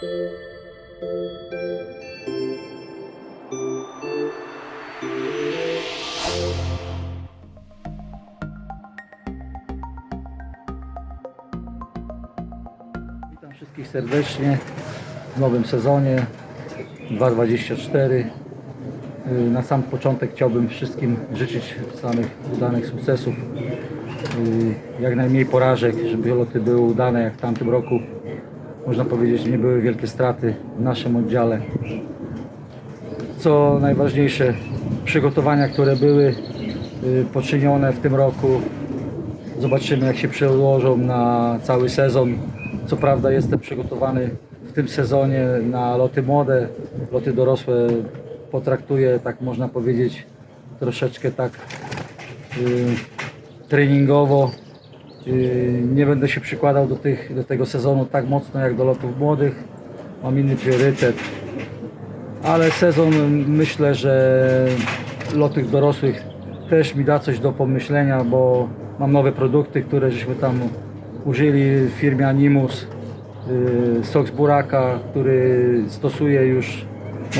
Witam wszystkich serdecznie w nowym sezonie 2024. Yy, Na sam początek chciałbym wszystkim życzyć samych udanych sukcesów, yy, jak najmniej porażek, żeby loty były udane jak w tamtym roku. Można powiedzieć, nie były wielkie straty w naszym oddziale. Co najważniejsze, przygotowania, które były yy, poczynione w tym roku, Zobaczymy, jak się przełożą na cały sezon. Co prawda, jestem przygotowany w tym sezonie na loty młode, loty dorosłe. Potraktuję, tak można powiedzieć, troszeczkę tak y, treningowo. Y, nie będę się przykładał do, tych, do tego sezonu tak mocno jak do lotów młodych. Mam inny priorytet. Ale sezon myślę, że loty dorosłych też mi da coś do pomyślenia, bo mam nowe produkty, które żeśmy tam użyli w firmie Animus. Yy, Sok z buraka, który stosuję już,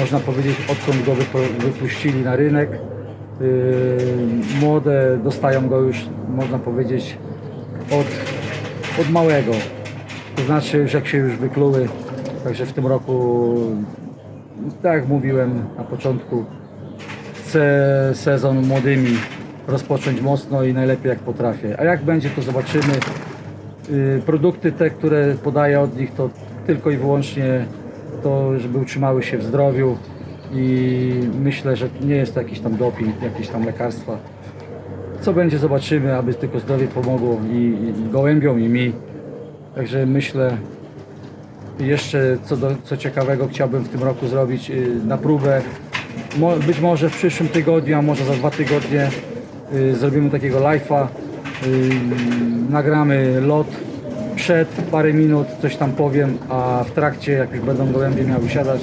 można powiedzieć, odkąd go wypuścili na rynek. Yy, Młode dostają go już, można powiedzieć, od, od małego. To znaczy już jak się już wykluły. Także w tym roku, tak jak mówiłem na początku, chcę sezon młodymi rozpocząć mocno i najlepiej jak potrafię. A jak będzie, to zobaczymy. Y, Produkty te, które podaję od nich, to tylko i wyłącznie to, żeby utrzymały się w zdrowiu i myślę, że nie jest to jakiś tam doping, jakieś tam lekarstwa. Co będzie, zobaczymy, aby tylko zdrowie pomogło i, i gołębiom, i mi. Także myślę, jeszcze co, do, co ciekawego chciałbym w tym roku zrobić y, na próbę. Mo, być może w przyszłym tygodniu, a może za dwa tygodnie y, zrobimy takiego live'a. Y, nagramy lot przed parę minut, coś tam powiem, a w trakcie, jak już będą gołębie miały siadać,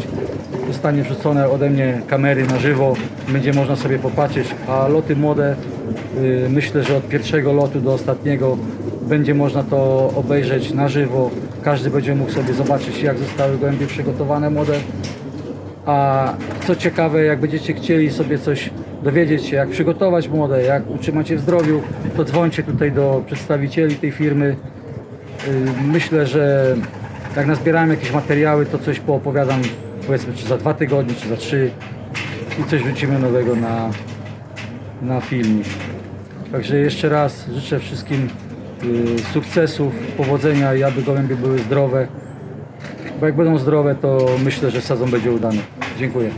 zostanie wrzucone ode mnie kamery na żywo, będzie można sobie popatrzeć, a loty młode, y, myślę, że od pierwszego lotu do ostatniego będzie można to obejrzeć na żywo. Każdy będzie mógł sobie zobaczyć, jak zostały gołębie przygotowane młode. A co ciekawe, jak będziecie chcieli sobie coś dowiedzieć się, jak przygotować młode, jak utrzymać je w zdrowiu, to dzwońcie tutaj do przedstawicieli tej firmy. Yy, Myślę, że jak nazbierałem jakieś materiały, to coś poopowiadam, powiedzmy, czy za dwa tygodnie, czy za trzy i coś wrzucimy nowego na, na filmik. Także jeszcze raz życzę wszystkim yy, sukcesów, powodzenia i aby gołębie były zdrowe. Bo jak będą zdrowe, to myślę, że sezon będzie udany. Dziękuję.